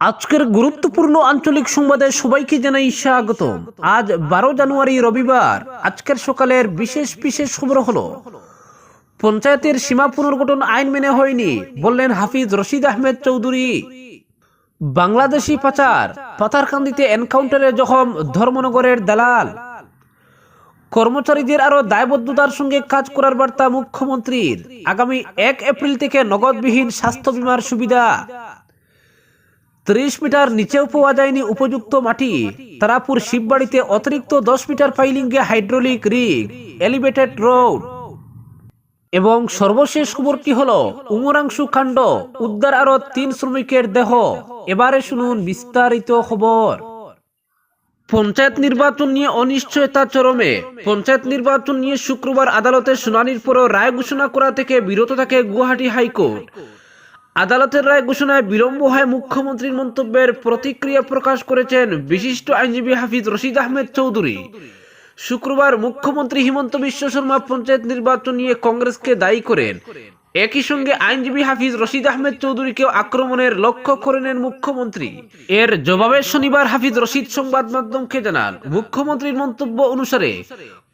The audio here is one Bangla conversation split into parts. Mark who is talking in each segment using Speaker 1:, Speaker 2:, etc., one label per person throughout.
Speaker 1: আজকের গুরুত্বপূর্ণ আঞ্চলিক সংবাদে সবাইকে জানাই স্বাগত আজ বারো জানুয়ারি রবিবার, আজকের সকালের বিশেষ বিশেষ খবর হলো, পঞ্চায়েতের সীমা পুনর্গঠন আইন মেনে হয়নি বললেন হাফিজ রশিদ আহমেদ চৌধুরী। বাংলাদেশি পাচার পাতারকান্দিতে এনকাউন্টারে জখম ধর্মনগরের দালাল। কর্মচারীদের আরও দায়বদ্ধতার সঙ্গে কাজ করার বার্তা মুখ্যমন্ত্রীর। আগামী এক এপ্রিল থেকে নগদবিহীন স্বাস্থ্য বিমার সুবিধা। ত্রিশ মিটার নিচেও পাওয়া যায়নি উপযুক্ত মাটি। তারাপুর শিববাড়িতে অতিরিক্ত দশ মিটার ফাইলিংয়ে হাইড্রোলিক রিগ, এলিভেটেড রোড। এবং সর্বশেষ খবরটি হল, উমরাংশু কাণ্ড উদ্ধার আরও তিন শ্রমিকের দেহ। এবারে শুনুন বিস্তারিত খবর। পঞ্চায়েত নির্বাচন নিয়ে অনিশ্চয়তা চরমে। পঞ্চায়েত নির্বাচন নিয়ে শুক্রবার আদালতে শুনানির পরও রায় ঘোষণা করা থেকে বিরত থাকে গুয়াহাটি হাইকোর্ট। আদালতের রায় ঘোষণায় বিলম্ব হয় মুখ্যমন্ত্রীর মন্তব্যের প্রতিক্রিয়া প্রকাশ করেছেন বিশিষ্ট আইনজীবী হাফিজ রশিদ আহমেদ চৌধুরী। শুক্রবার মুখ্যমন্ত্রী হিমন্ত বিশ্ব শর্মা পঞ্চায়েত নির্বাচন নিয়ে কংগ্রেসকে দায়ী করেন। একই সঙ্গে আইনজীবী হাফিজ রশিদ আহমেদ চৌধুরীকেও আক্রমণের লক্ষ্য করে নেন মুখ্যমন্ত্রী। এর জবাবে শনিবার হাফিজ রশিদ সংবাদ মাধ্যমকে জানান, মুখ্যমন্ত্রীর মন্তব্য অনুসারে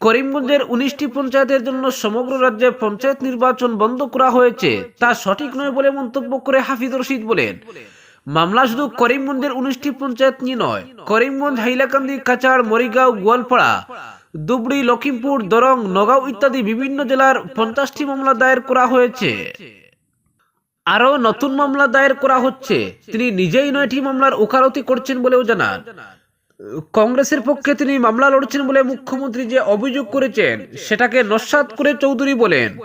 Speaker 1: করিমগঞ্জের উনিশটি পঞ্চায়েতের জন্য সমগ্র রাজ্যে পঞ্চায়েত নির্বাচন বন্ধ করা হয়েছে, তা সঠিক নয় বলে মন্তব্য করে হাফিজ রশিদ বলেন, মামলা শুধু করিমগঞ্জের উনিশটি পঞ্চায়েত নিয়ে নয়, করিমগঞ্জ, হাইলাকান্দি কাচার মরিগাঁও, গোয়ালপাড়া দুবড়ি লখিমপুর দরং, নগাঁও ইত্যাদি বিভিন্ন জেলার পঞ্চাশটি মামলা দায়ের করা হয়েছে। আরও নতুন মামলা দায়ের করা হচ্ছে। তিনি নিজেই নয়টি মামলার ওকালতি করছেন বলেও জানান। কংগ্রেসের পক্ষে তিনি মামলা লড়ছেন বলে মুখ্যমন্ত্রী যে অভিযোগ করেছেন, সেটাকে নস্বাত করে চৌধুরী বলেন।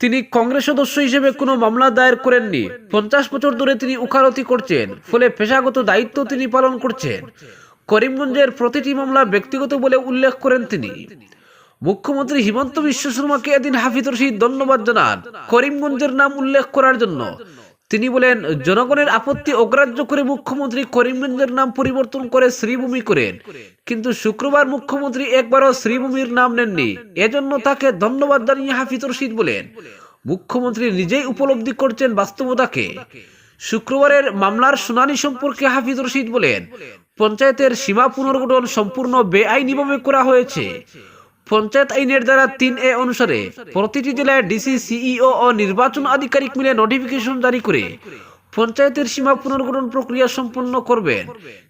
Speaker 1: তিনি কংগ্রেস সদস্য হিসেবে কোনো মামলা দায়ের করেননি। পঞ্চাশ বছর ধরে তিনি উকালতি করছেন, ফলে পেশাগত দায়িত্ব তিনি পালন করছেন। করিমগঞ্জের প্রতিটি মামলা ব্যক্তিগত বলে উল্লেখ করেন তিনি। মুখ্যমন্ত্রী হিমন্ত বিশ্ব শর্মাকে এদিন হাফিজ রশিদ ধন্যবাদ জানান। করিমগঞ্জের নাম উল্লেখ করার জন্য। তিনি বলেন, জনগণের আপত্তি অগ্রাহ্য করে মুখ্যমন্ত্রী করিমগঞ্জের নাম পরিবর্তন করে শ্রীভূমি করেন। কিন্তু শুক্রবার মুখ্যমন্ত্রী একবারও শ্রীভূমির নাম নেননি। এজন্য তাকে ধন্যবাদ জানিয়ে হাফিজ রশিদ বলেন, মুখ্যমন্ত্রী নিজেই উপলব্ধি করছেন বাস্তবতাকে। শুক্রবারের মামলার শুনানি সম্পর্কে হাফিজ রশিদ বলেন, পঞ্চায়েতের সীমা পুনর্গঠন সম্পূর্ণ বেআইনিভাবে করা হয়েছে। পঞ্চায়েত আইনের দ্বারা তিন এ অনুসারে প্রতিটি জেলায় ডিসি, সিইও ও নির্বাচন আধিকারিক মিলে নোটিফিকেশন জারি করে পঞ্চায়েতের সীমা পুনর্গঠন প্রক্রিয়া সম্পন্ন করবেন।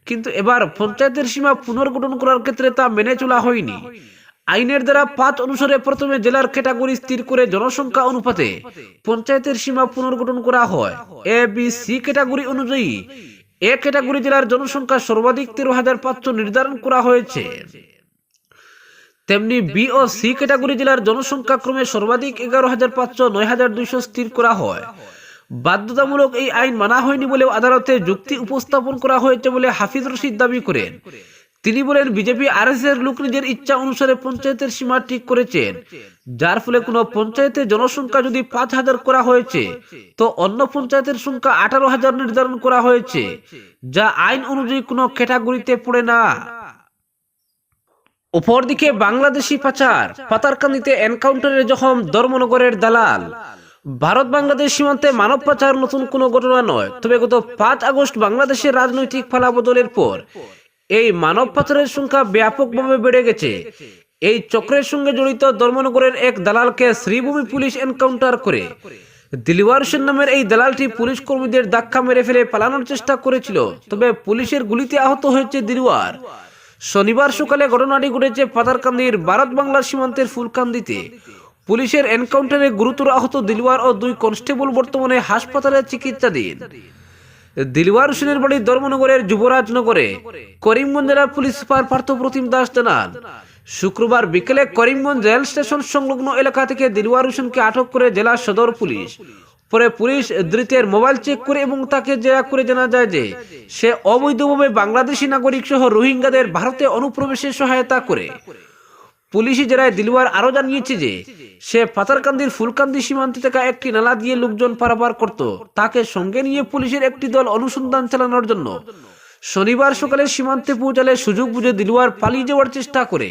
Speaker 1: কিন্তু এবার পঞ্চায়েতের সীমা পুনর্গঠন করার ক্ষেত্রে তা মেনে চলা হয়নি। আইনের দ্বারা পাঁচ অনুসারে প্রথমে জেলার ক্যাটাগরি স্থির করে জনসংখ্যা অনুপাতে পঞ্চায়েতের সীমা পুনর্গঠন করা হয়। এ, বি, সি ক্যাটাগরি অনুযায়ী এ ক্যাটাগরি জেলার জনসংখ্যা সর্বাধিক তেরো হাজার পাঁচশো নির্ধারণ করা হয়েছে। তেমনি বি ও সি ক্যাটাগরি জেলার জনসংখ্যা ক্রমে সর্বাধিক এগারো হাজার পাঁচশো নয় হাজার দুইশো স্থির করা হয়। বাধ্যতামূলক এই আইন মানা হয়নি বলেও আদালতে যুক্তি উপস্থাপন করা হয়েছে বলে হাফিজ রশিদ দাবি করেন। তিনি বলেন, বিজেপি আর এস এর লোক নিজের ইচ্ছা অনুসারে পঞ্চায়েতের সীমা ঠিক করেছেন। যার ফলে কোনো পঞ্চায়েতের জনসংখ্যা যদি পাঁচ হাজার করা হয়েছে, তো অন্য পঞ্চায়েতের সংখ্যা আঠারো হাজার নির্ধারণ করা হয়েছে, যা আইন অনুযায়ী কোনো ক্যাটাগরিতে পড়ে না। অপরদিকে বাংলাদেশি পাচার, পাতারকান্দিতে এনকাউন্টারে জখম ধর্মনগরের দালাল। ভারত বাংলাদেশ সীমান্তে মানব পাচার নতুন কোনো ঘটনা নয়, তবে গত পাঁচ আগস্ট বাংলাদেশের রাজনৈতিক ফালাবদলের পর এই মানব পাচারের সংখ্যা ব্যাপকভাবে বেড়ে গেছে। এই চক্রের সঙ্গে জড়িত ধর্মনগরের এক দালালকে শ্রীভূমি পুলিশ এনকাউন্টার করে। দিলওয়ার হোসেন নামের এই দালালটি পুলিশ কর্মীদের ধাক্কা মেরে ফেলে পালানোর চেষ্টা করেছিল, তবে পুলিশের গুলিতে আহত হয়েছে দিলওয়ার। শনিবার সকালে ঘটনাটি ঘটেছে পাতারকান্দির ভারত বাংলা সীমান্তের ফুলকান্দিতে। পুলিশের এনকাউন্টারে গুরুতর আহত দিলওয়ার ও দুই কনস্টেবল বর্তমানে হাসপাতালে চিকিৎসাধীন। দিলওয়ার হোসেনের বাড়ি ধর্মনগরের যুবরাজনগরে করিমগঞ্জ জেলার পুলিশ সুপার পার্থ প্রতিম দাস জানান, শুক্রবার বিকেলে করিমগঞ্জ রেল স্টেশন সংলগ্ন এলাকা থেকে দিলওয়ার হোসেনকে আটক করে জেলা সদর পুলিশ। পরে পুলিশ ধৃতের মোবাইল চেক করে এবং তাকে জেরা করে জানা যায় যে, সে অবৈধভাবে বাংলাদেশি নাগরিক সহ রোহিঙ্গাদের ভারতে অনুপ্রবেশে সহায়তা করে। পুলিশি জেরায় দিলওয়ার আরও জানিয়েছে যে, সে পাতারকান্দির ফুলকান্দি সীমান্তে থাকা একটি নালা দিয়ে লোকজন পারাপার করত। তাকে সঙ্গে নিয়ে পুলিশের একটি দল অনুসন্ধান চালানোর জন্য শনিবার সকালে সীমান্তে পৌঁছালে সুযোগ বুঝে দিলওয়ার পালিয়ে যাওয়ার চেষ্টা করে।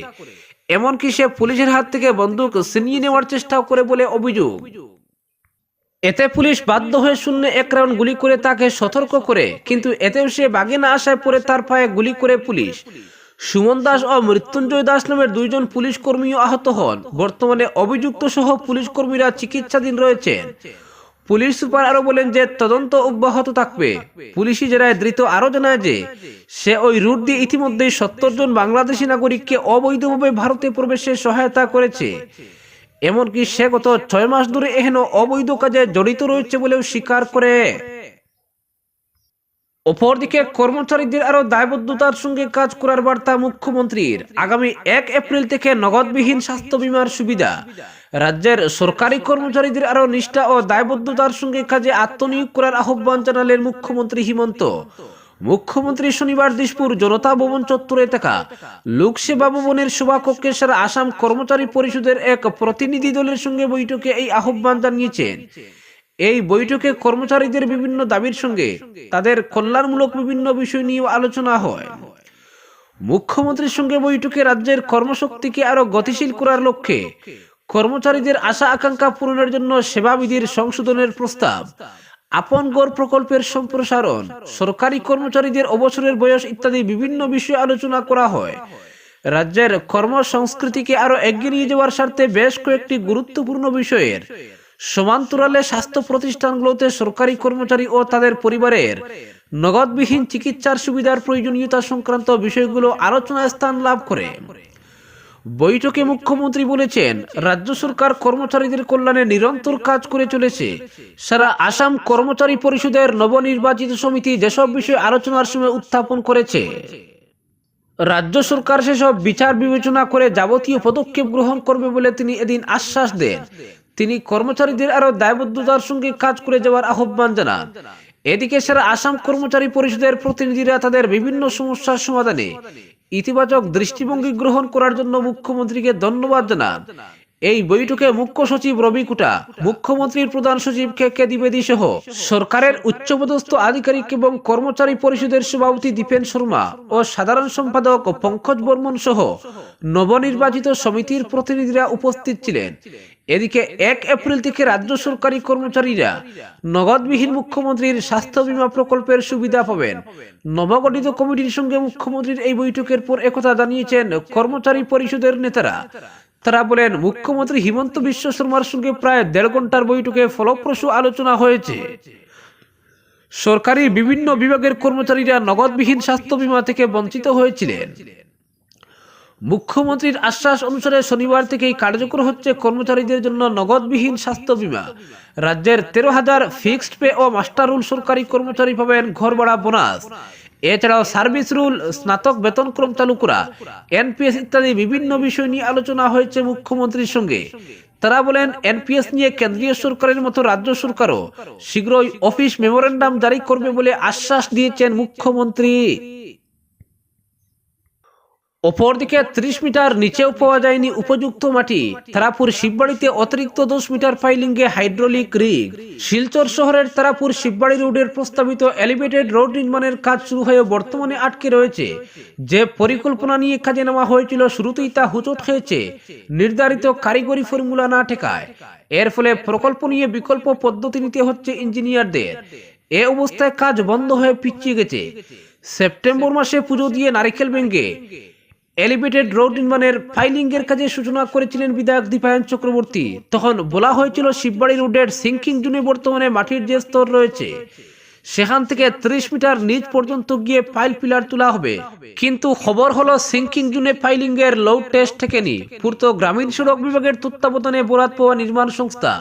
Speaker 1: এমনকি সে পুলিশের হাত থেকে বন্দুক ছিনিয়ে নেওয়ার চেষ্টা করে বলে অভিযোগ। এতে পুলিশ বাধ্য হয়ে শূন্য এক রাউন্ড গুলি করে তাকে সতর্ক করে, কিন্তু এতেও সে বাগে না আসায় পরে তার পায়ে গুলি করে পুলিশ। সুমন দাস ও মৃত্যুঞ্জয় দাস নামের দুইজন পুলিশ কর্মীও আহত হন। বর্তমানে অভিযুক্ত সহ পুলিশ কর্মীরা চিকিৎসাধীন রয়েছেন। পুলিশ সুপার আরও বলেন যে তদন্ত অব্যাহত থাকবে। পুলিশি জেরায় ধৃত আরও জানায় যে, সে ওই রুট দিয়ে ইতিমধ্যেই সত্তর জন বাংলাদেশি নাগরিককে অবৈধভাবে ভারতে প্রবেশে সহায়তা করেছে। এমনকি সে গত ছয় মাস ধরে এহেন অবৈধ কাজে জড়িত রয়েছে বলেও স্বীকার করে। অপরদিকে কর্মচারীদের আরও দায়বদ্ধতার সঙ্গে কাজ করার বার্তা মুখ্যমন্ত্রীর। আগামী এক এপ্রিল থেকে নগদবিহীন স্বাস্থ্য বীমার সুবিধা। রাজ্যের সরকারি কর্মচারীদের আরও নিষ্ঠা ও দায়বদ্ধতার সঙ্গে কাজে আত্মনিয়োগ করার আহ্বান জানালেন মুখ্যমন্ত্রী হিমন্ত। মুখ্যমন্ত্রী শনিবার দিসপুর জনতা ভবন চত্বরে থাকা লোকসেবা ভবনের সভাকক্ষে সারা আসাম কর্মচারী পরিষদের এক প্রতিনিধি দলের সঙ্গে বৈঠকে এই আহ্বান জানিয়েছেন। এই বৈঠকে কর্মচারীদের বিভিন্ন দাবির সঙ্গে তাদের কল্যাণমূলক বিভিন্ন বিষয় নিয়ে আলোচনা হয়। মুখ্যমন্ত্রীর সঙ্গে বৈঠকে রাজ্যের কর্মশক্তিকে আরও গতিশীল করার লক্ষ্যে কর্মচারীদের আশা আকাঙ্ক্ষা পূরণের জন্য সেবাবিধির সংশোধনের প্রস্তাব, আপন গড় প্রকল্পের সম্প্রসারণ, সরকারি কর্মচারীদের অবসরের বয়স ইত্যাদি বিভিন্ন বিষয়ে আলোচনা করা হয়। রাজ্যের কর্মসংস্কৃতিকে আরও এগিয়ে নিয়ে যাওয়ার স্বার্থে বেশ কয়েকটি গুরুত্বপূর্ণ বিষয়ের সমান্তরালে স্বাস্থ্য প্রতিষ্ঠানগুলোতে সরকারি কর্মচারী ও তাদের পরিবারের নগদবিহীন চিকিৎসার সুবিধার প্রয়োজনীয়তা সংক্রান্ত বিষয়গুলো আলোচনায় স্থান লাভ করে। বৈঠকে মুখ্যমন্ত্রী বলেছেন, রাজ্য সরকার কর্মচারীদের কল্যাণে নিরন্তর কাজ করে চলেছে। সারা আসাম কর্মচারী পরিষদের নবনির্বাচিত সমিতি যেসব বিষয়ে আলোচনার সময় উত্থাপন করেছে, রাজ্য সরকার সেসব বিচার বিবেচনা করে যাবতীয় পদক্ষেপ গ্রহণ করবে বলে তিনি এদিন আশ্বাস দেন। তিনি কর্মচারীদের আরও দায়বদ্ধতার সঙ্গে কাজ করে যাওয়ার আহ্বান জানান। এদিকে সারা আসাম কর্মচারী পরিষদের প্রতিনিধিরা তাদের বিভিন্ন সমস্যার সমাধানে ইতিবাচক দৃষ্টিভঙ্গি গ্রহণ করার জন্য মুখ্যমন্ত্রীকে ধন্যবাদ জানান। এই বৈঠকে মুখ্য সচিব রবি কুটা, মুখ্যমন্ত্রীর প্রধান সচিব কে কে দ্বিবেদী সহ সরকারের উচ্চপদস্থ আধিকারিক এবং কর্মচারী পরিষদের সভাপতি দীপেন শর্মা ও সাধারণ সম্পাদক পঙ্কজ বর্মন সহ নবনির্বাচিত সমিতির প্রতিনিধিরা উপস্থিত ছিলেন। এদিকে এক এপ্রিল থেকে রাজ্য সরকারি কর্মচারীরা নগদবিহীন মুখ্যমন্ত্রীর স্বাস্থ্য বিমা প্রকল্পের সুবিধা পাবেন। নবগঠিত কমিটির সঙ্গে মুখ্যমন্ত্রীর এই বৈঠকের পর একথা জানিয়েছেন কর্মচারী পরিষদের নেতারা। তারা বলেন, মুখ্যমন্ত্রী হিমন্ত বিশ্ব শর্মার সঙ্গে প্রায় দেড় ঘণ্টার বৈঠকে ফলপ্রসূ আলোচনা হয়েছে। সরকারি বিভিন্ন বিভাগের কর্মচারীরা নগদবিহীন স্বাস্থ্য বীমা থেকে বঞ্চিত হয়েছিলেন। মুখ্যমন্ত্রীর আশ্বাস অনুসারে শনিবার থেকেই কার্যকর হচ্ছে কর্মচারীদের জন্য নগদবিহীন স্বাস্থ্য বীমা। রাজ্যের তেরো হাজার ফিক্সড পে ও মাস্টার রুল সরকারি কর্মচারী পাবেন ঘর ভাড়া বোনাস। এছাড়াও সার্ভিস রুল, স্নাতক বেতনক্রম চালু করা এনপিএস ইত্যাদি বিভিন্ন বিষয় নিয়ে আলোচনা হয়েছে মুখ্যমন্ত্রীর সঙ্গে। তারা বলেন, এনপিএস নিয়ে কেন্দ্রীয় সরকারের মতো রাজ্য সরকারও শীঘ্রই অফিস মেমোরেন্ডাম জারি করবে বলে আশ্বাস দিয়েছেন মুখ্যমন্ত্রী। অপরদিকে ত্রিশ মিটার নিচেও পাওয়া যায়নি উপযুক্ত মাটি। তারাপুর শিববাড়িতে অতিরিক্ত দশ মিটার ফাইলিংয়ে হাইড্রোলিক রিগ। শিলচর শহরের তারাপুর শিববাড়ি রোডের প্রস্তাবিত এলিভেটেড রোড নির্মাণের কাজ শুরু হয়ে বর্তমানে আটকে রয়েছে। যে পরিকল্পনা নিয়ে কাজে নেওয়া হয়েছিল শুরুতেই তা হুচট খেয়েছে। নির্ধারিত কারিগরি ফর্মুলা না ঠেকায়। এর ফলে প্রকল্প নিয়ে বিকল্প পদ্ধতি নিতে হচ্ছে ইঞ্জিনিয়ারদের। এ অবস্থায় কাজ বন্ধ হয়ে পিছিয়ে গেছে। সেপ্টেম্বর মাসে পুজো দিয়ে নারিকেল ভেঙ্গে এলিভেটেড রোড নির্মাণের ফাইলিং এর কাজে সূচনা করেছিলেন বিধায়ক দীপায়ন চক্রবর্তী। তখন বলা হয়েছিল শিববাড়ি রোডের সিঙ্কিং জুনে বর্তমানে মাটির যে স্তর রয়েছে, সেখান থেকে ত্রিশ মিটার নিচ পর্যন্ত গিয়ে ফাইল পিলার তোলা হবে। কিন্তু খবর হলো সিঙ্কিং জুনে ফাইলিং এর লোড টেস্ট ঠেকেনি। পূর্ত গ্রামীণ সড়ক বিভাগের তত্ত্বাবধানে বরাত পাওয়া নির্মাণ সংস্থা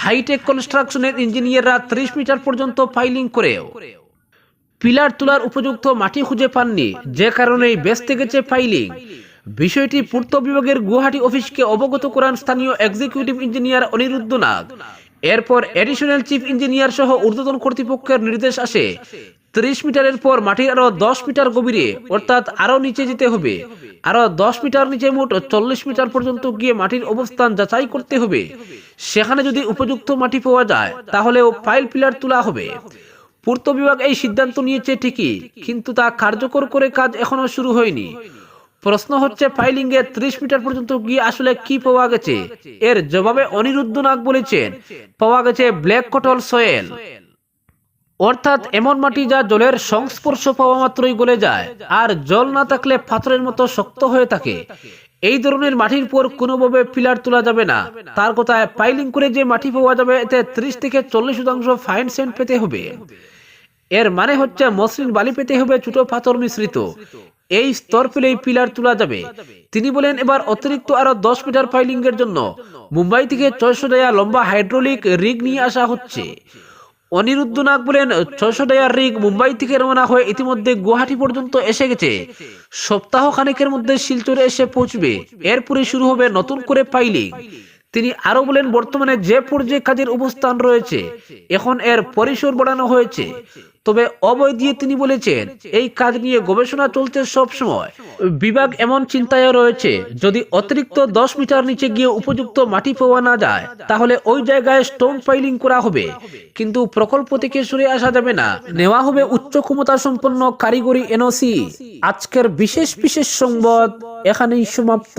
Speaker 1: হাইটেক কনস্ট্রাকশনের ইঞ্জিনিয়াররা ত্রিশ মিটার পর্যন্ত ফাইলিং করেও। পিলার তোলার উপযুক্ত মাটি খুঁজে পাননি। যে কারণেই ব্যস্ত গেছে ফাইলিং বিষয়টি পূর্ত বিভাগের গুয়াহাটি অফিসকে অবগত করান স্থানীয় এক্সিকিউটিভ ইঞ্জিনিয়ার অনিরুদ্ধ নাগ এরপর অ্যাডিশনাল চিফ ইঞ্জিনিয়ার সহ ঊর্ধ্বতন কর্তৃপক্ষের নির্দেশ আসে। ত্রিশ মিটারের পর মাটির আরও দশ মিটার গভীরে, অর্থাৎ আরও নিচে যেতে হবে। আরও দশ মিটার নিচে মোট চল্লিশ মিটার পর্যন্ত গিয়ে মাটির অবস্থান যাচাই করতে হবে। সেখানে যদি উপযুক্ত মাটি পাওয়া যায়, তাহলেও ফাইল পিলার তোলা হবে। পূর্ত বিভাগ এই সিদ্ধান্ত নিয়েছে ঠিকই, কিন্তু তা কার্যকর করে কাজ এখনও শুরু হয়নি। প্রশ্ন হচ্ছে ফাইলিং এ ত্রিশ মিটার পর্যন্ত গিয়ে আসলে কি পাওয়া গেছে? এর জবাবে অনিরুদ্ধ নাগ বলেছেন, পাওয়া গেছে ব্ল্যাক কটল সয়েল। অর্থাৎ এমন মাটি যা জলের সংস্পর্শ পাওয়া মাত্রই গলে যায়, আর জল না থাকলে পাথরের মতো শক্ত হয়ে থাকে। এই ধরনের মাটির পর কোনোভাবে পিলার তোলা যাবে না। তার কথায়, পাইলিং করে যে মাটি পাওয়া যাবে, এতে ত্রিশ থেকে চল্লিশ শতাংশ ফাইন সেন্ট পেতে হবে। এর মানে হচ্ছে মসৃণ বালি পেতে হবে ছোট পাথর মিশ্রিত। এই স্তর পেলেই পিলার তোলা যাবে। তিনি বলেন এবার অতিরিক্ত আরও দশ মিটার ফাইলিং এর জন্য মুম্বাই থেকে ছয়শো ডায়া লম্বা হাইড্রোলিক রিগ নিয়ে আসা হচ্ছে। অনিরুদ্ধ নাগ বলেন ছয়শো ডায়ার রিগ মুম্বাই থেকে রওনা হয়ে ইতিমধ্যে গুয়াহাটি পর্যন্ত এসে গেছে। সপ্তাহ খানেকের মধ্যে শিলচরে এসে পৌঁছবে। এরপরে শুরু হবে নতুন করে ফাইলিং তিনি আরও বলেন, বর্তমানে যে পর্যায়ে কাজের অবস্থান রয়েছে, এখন এর পরিসর বাড়ানো হয়েছে। তবে অবয় দিয়ে তিনি বলেছেন, এই কাজ নিয়ে গবেষণা চলছে সব সময়। বিভাগ এমন চিন্তায় রয়েছে, যদি অতিরিক্ত দশ মিটার নিচে গিয়ে উপযুক্ত মাটি পাওয়া না যায়, তাহলে ওই জায়গায় স্টোন ফাইলিং করা হবে। কিন্তু প্রকল্প থেকে সরে আসা যাবে না। নেওয়া হবে উচ্চ ক্ষমতা সম্পন্ন কারিগরি এনওসি। আজকের বিশেষ বিশেষ সংবাদ এখানেই সমাপ্ত।